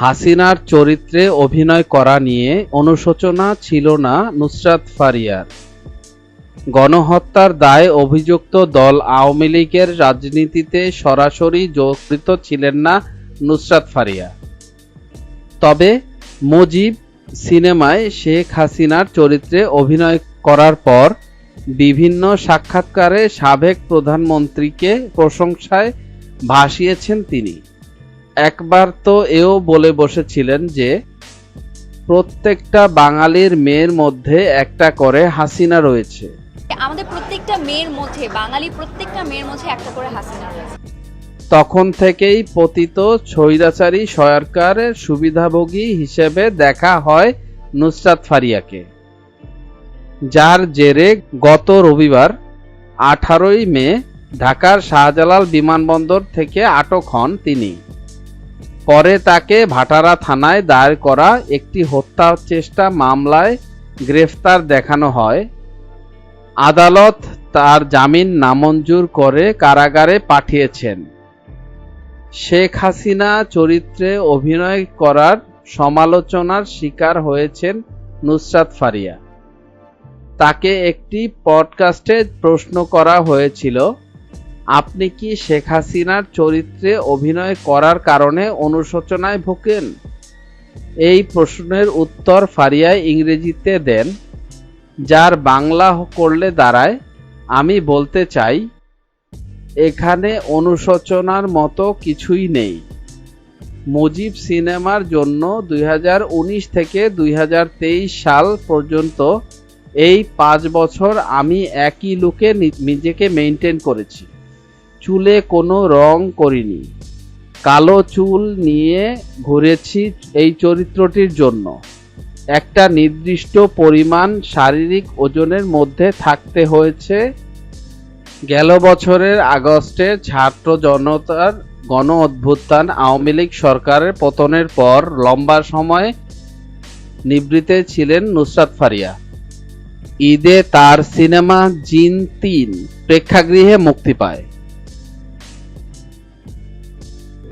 হাসিনার চরিত্রে অভিনয় করা নিয়ে অনুশোচনা ছিল না নুসরাত ফারিয়ার। গণহত্যার দায়ে অভিযুক্ত দল আওয়ামী লীগের রাজনীতিতে সরাসরি জড়িত ছিলেন না নুসরাত ফারিয়া। তবে মুজিব সিনেমায় শেখ হাসিনার চরিত্রে অভিনয় করার পর বিভিন্ন সাক্ষাৎকারে সাবেক প্রধানমন্ত্রীকে প্রশংসায় ভাসিয়েছেন তিনি। একবার তো এও বলে বসেছিলেন যে প্রত্যেকটা বাঙালির মেয়ের মধ্যে একটা করে হাসিনা রয়েছে। আমাদের প্রত্যেকটা মেয়ের মধ্যে বাঙালি প্রত্যেকটা মেয়ের মধ্যে একটা করে হাসিনা রয়েছে। তখন থেকেই পতিত স্বৈরাচারী সরকারের সুবিধাভোগী হিসেবে দেখা হয় নুসরাত ফারিয়াকে। যার জেরে গত রবিবার আঠারোই মে ঢাকার শাহজালাল বিমানবন্দর থেকে আটক হন তিনি। পরে তাকে ভাটারা থানায় দায়ের করা একটি হত্যা চেষ্টা মামলায় গ্রেফতার দেখানো হয়। আদালত তার জামিন নামঞ্জুর করে কারাগারে পাঠিয়েছেন। শেখ হাসিনা চরিত্রে অভিনয় করার সমালোচনার শিকার হয়েছেন নুসরাত ফারিয়া। তাকে একটি পডকাস্টে প্রশ্ন করা হয়েছিল আপনি কি শেখ হাসিনার চরিত্রে অভিনয় করার কারণে অনুশোচনায় ভোগেন? এই প্রশ্নের উত্তর ফারিয়ায় ইংরেজিতে দেন, যার বাংলা করলে দাঁড়ায়, আমি বলতে চাই, এখানে অনুশোচনার মতো কিছুই নেই। মুজিব সিনেমার জন্য দুই হাজার উনিশ থেকে দুই হাজার তেইশ সাল পর্যন্ত এই পাঁচ বছর আমি একই লুকে নিজেকে মেনটেন করেছি। চুলে কোনো রং করিনি। কালো চুল নিয়ে ঘুরেছি এই চরিত্রটির জন্য। একটা নির্দিষ্ট পরিমাণ শারীরিক ওজনের মধ্যে থাকতে হয়েছে। গেল বছরের আগস্টে ছাত্র জনতার গণ অভ্যুত্থান আওয়ামী লীগ সরকারের পতনের পর লম্বা সময় নিবৃতে ছিলেন নুসরাত ফারিয়া। ঈদে তার সিনেমা জিন তিন প্রেক্ষাগৃহে মুক্তি পায়।